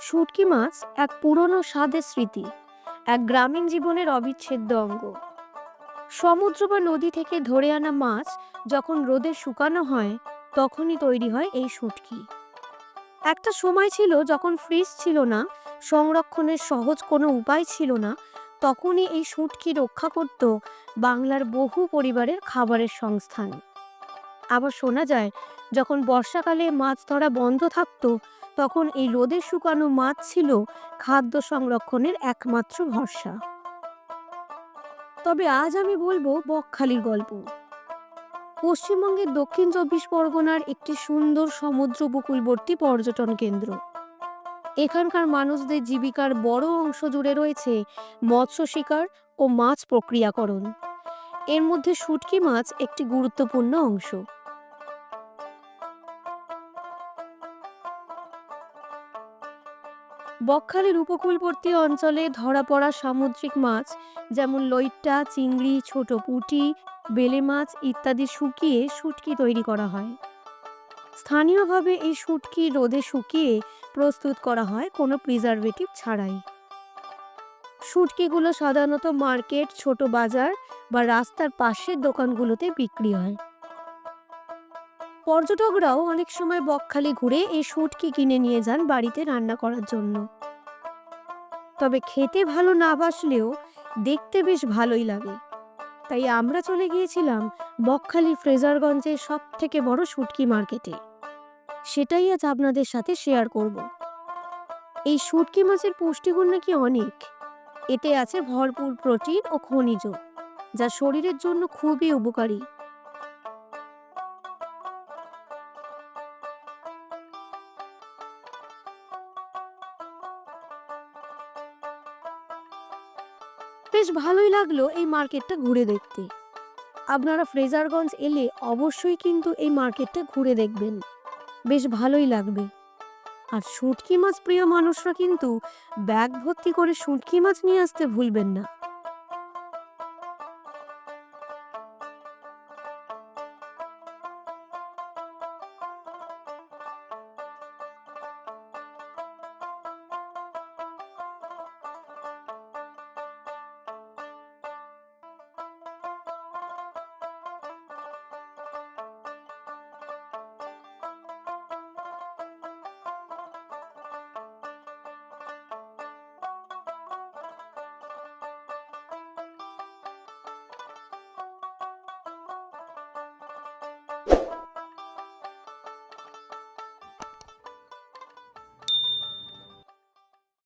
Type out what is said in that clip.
শুটকি মাছ এক পুরনো স্বাদের স্মৃতি, এক গ্রামীণ জীবনের অবিচ্ছেদ্য অঙ্গ। সমুদ্র বা নদী থেকে ধরে আনা মাছ যখন রোদে শুকানো হয়, তখনই তৈরি হয় এই শুটকি। একটা সময় ছিল যখন ফ্রিজ ছিল না, সংরক্ষণের সহজ কোনো উপায় ছিল না, তখনই এই শুটকি রক্ষা করত বাংলার বহু পরিবারের খাবারের সংস্থান। আবার শোনা যায়, যখন বর্ষাকালে মাছ ধরা বন্ধ থাকতো তখন এই রোদে শুকানো মাছ ছিল খাদ্য সংরক্ষণের একমাত্র ভরসা। তবে আজ আমি বলব বকখালির গল্প। পশ্চিমবঙ্গের দক্ষিণ চব্বিশ পরগনার একটি সুন্দর সমুদ্র উপকূলবর্তী পর্যটন কেন্দ্র। এখানকার মানুষদের জীবিকার বড় অংশ জুড়ে রয়েছে মৎস্য শিকার ও মাছ প্রক্রিয়াকরণ। এর মধ্যে শুটকি মাছ একটি গুরুত্বপূর্ণ অংশ। বকখালির উপকূলবর্তী অঞ্চলে ধরা পড়া সামুদ্রিক মাছ, যেমন লইট্টা, চিংড়ি, ছোট পুঁটি, বেলে মাছ ইত্যাদি শুকিয়ে শুটকি তৈরি করা হয়। স্থানীয়ভাবে এই শুটকি রোদে শুকিয়ে প্রস্তুত করা হয় কোনো প্রিজারভেটিভ ছাড়াই। শুটকিগুলো সাধারণত মার্কেট, ছোট বাজার বা রাস্তার পাশের দোকানগুলোতে বিক্রি হয়। পর্যটকরাও অনেক সময় বকখালি ঘুরে এই শুটকি কিনে নিয়ে যান বাড়িতে রান্না করার জন্য। তবে খেতে ভালো না বাসলেও দেখতে বেশ ভালোই লাগে। তাই আমরা চলে গিয়েছিলাম বকখালি ফ্রেজারগঞ্জের সব থেকে বড় শুটকি মার্কেটে। সেটাই আজ আপনাদের সাথে শেয়ার করব। এই শুটকি মাছের পুষ্টিগুণ নাকি অনেক। এতে আছে ভরপুর প্রোটিন ও খনিজ, যা শরীরের জন্য খুবই উপকারী। বেশ ভালোই লাগল এই মার্কেটটা ঘুরে দেখতে। আপনারা ফ্রেজারগঞ্জ এলে অবশ্যই কিন্তু এই মার্কেটটা ঘুরে দেখবেন। বেশ ভালোই লাগবে। আর শুটকি মাছ প্রিয় মানুষরা কিন্তু ব্যাগ ভর্তি করে শুটকি মাছ নিয়ে আসতে ভুলবেন না।